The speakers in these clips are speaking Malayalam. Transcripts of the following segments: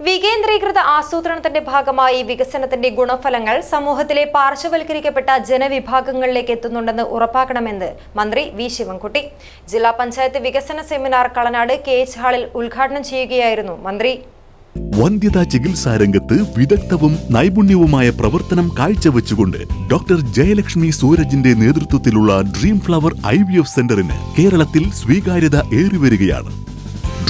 വികേന്ദ്രീകൃത ആസൂത്രണത്തിന്റെ ഭാഗമായി വികസനത്തിന്റെ ഗുണഫലങ്ങൾ സമൂഹത്തിലെ പാർശ്വവൽക്കരിക്കപ്പെട്ട ജനവിഭാഗങ്ങളിലേക്ക് എത്തുന്നുണ്ടെന്ന് ഉറപ്പാക്കണമെന്ന് മന്ത്രി വി ശിവൻകുട്ടി. ജില്ലാ പഞ്ചായത്ത് വികസന സെമിനാർ കളനാട് കെ എച്ച് ഹാളിൽ ഉദ്ഘാടനം ചെയ്യുകയായിരുന്നു മന്ത്രി. വന്ധ്യതാ ചികിത്സാ രംഗത്ത് വിദഗ്ധവും നൈപുണ്യവുമായ പ്രവർത്തനം കാഴ്ചവെച്ചുകൊണ്ട് ഡോക്ടർ ജയലക്ഷ്മി സൂരജിന്റെ നേതൃത്വത്തിലുള്ള dream flower I V F സെന്ററിന് കേരളത്തിൽ സ്വീകാര്യത ഏറിവരികയാണ്.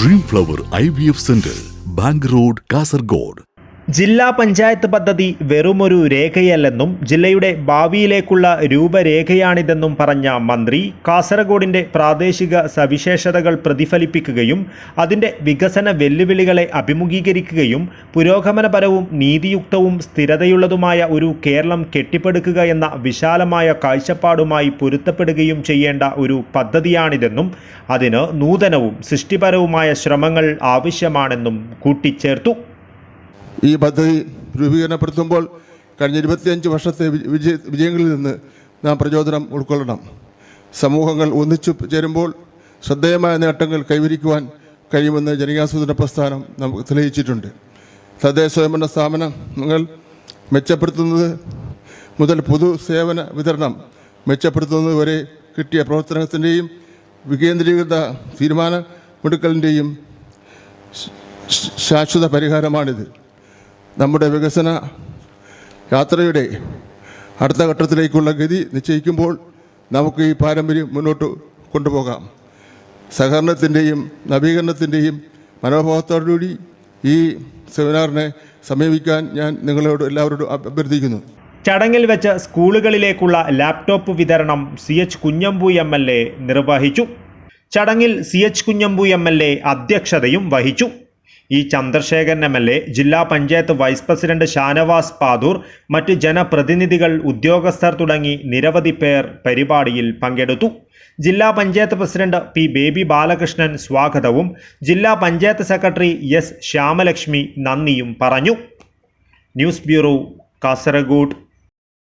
Dream flower I V F centre bank road Kasaragod. ജില്ലാ പഞ്ചായത്ത് പദ്ധതി വെറുമൊരു രേഖയല്ലെന്നും ജില്ലയുടെ ഭാവിയിലേക്കുള്ള രൂപരേഖയാണിതെന്നും പറഞ്ഞ മന്ത്രി കാസർഗോഡിന്റെ പ്രാദേശിക സവിശേഷതകൾ പ്രതിഫലിപ്പിക്കുകയും അതിന്റെ വികസന വെല്ലുവിളികളെ അഭിമുഖീകരിക്കുകയും പുരോഗമനപരവും നീതിയുക്തവും സ്ഥിരതയുള്ളതുമായ ഒരു കേരളം കെട്ടിപ്പടുക്കുക എന്ന വിശാലമായ കാഴ്ചപ്പാടുമായി പൊരുത്തപ്പെടുകയും ചെയ്യേണ്ട ഒരു പദ്ധതിയാണിതെന്നും അതിന് നൂതനവും സൃഷ്ടിപരവുമായ ശ്രമങ്ങൾ ആവശ്യമാണെന്നും കൂട്ടിച്ചേർത്തു ഈ പദ്ധതി രൂപീകരണപ്പെടുത്തുമ്പോൾ കഴിഞ്ഞ ഇരുപത്തിയഞ്ച് വർഷത്തെ വിജയ വിജയങ്ങളിൽ നിന്ന് നാം പ്രചോദനം ഉൾക്കൊള്ളണം. സമൂഹങ്ങൾ ഒന്നിച്ചു ചേരുമ്പോൾ ശ്രദ്ധേയമായ നേട്ടങ്ങൾ കൈവരിക്കുവാൻ കഴിയുമെന്ന് ജനകാസൂത്രണ പ്രസ്ഥാനം നമുക്ക് തെളിയിച്ചിട്ടുണ്ട്. തദ്ദേശ സ്വയംഭരണ സ്ഥാപനങ്ങൾ മെച്ചപ്പെടുത്തുന്നത് മുതൽ പൊതു സേവന വിതരണം മെച്ചപ്പെടുത്തുന്നത് വരെ കിട്ടിയ പ്രവർത്തനത്തിന്റെയും വികേന്ദ്രീകൃത തീരുമാനമെടുക്കലിന്റെയും ശാശ്വത പരിഹാരമാണിത്. നമ്മുടെ വികസന യാത്രയുടെ അടുത്ത ഘട്ടത്തിലേക്കുള്ള ഗതി നിശ്ചയിക്കുമ്പോൾ നമുക്ക് ഈ പാരമ്പര്യം മുന്നോട്ട് കൊണ്ടുപോകാം. സഹകരണത്തിന്റെയും നവീകരണത്തിന്റെയും മനോഭാവത്തോടുകൂടി ഈ സെമിനാറിനെ സമീപിക്കാൻ ഞാൻ നിങ്ങളോട് എല്ലാവരോടും അഭ്യർത്ഥിക്കുന്നു. ചടങ്ങിൽ വെച്ച് സ്കൂളുകളിലേക്കുള്ള ലാപ്ടോപ്പ് വിതരണം C H Kunhambu M L A നിർവഹിച്ചു. ചടങ്ങിൽ C H Kunhambu M L A അധ്യക്ഷതയും വഹിച്ചു. E Chandrasekharan M L A ജില്ലാ പഞ്ചായത്ത് വൈസ് പ്രസിഡന്റ് ഷാനവാസ് പാദൂർ മറ്റ് ജനപ്രതിനിധികൾ ഉദ്യോഗസ്ഥർ തുടങ്ങി നിരവധി പേർ പരിപാടിയിൽ പങ്കെടുത്തു. ജില്ലാ panchayat president P Baby Balakrishnan സ്വാഗതവും ജില്ലാ പഞ്ചായത്ത് സെക്രട്ടറി എസ് ശ്യാമലക്ഷ്മി നന്ദിയും പറഞ്ഞു. News bureau Kasaragod.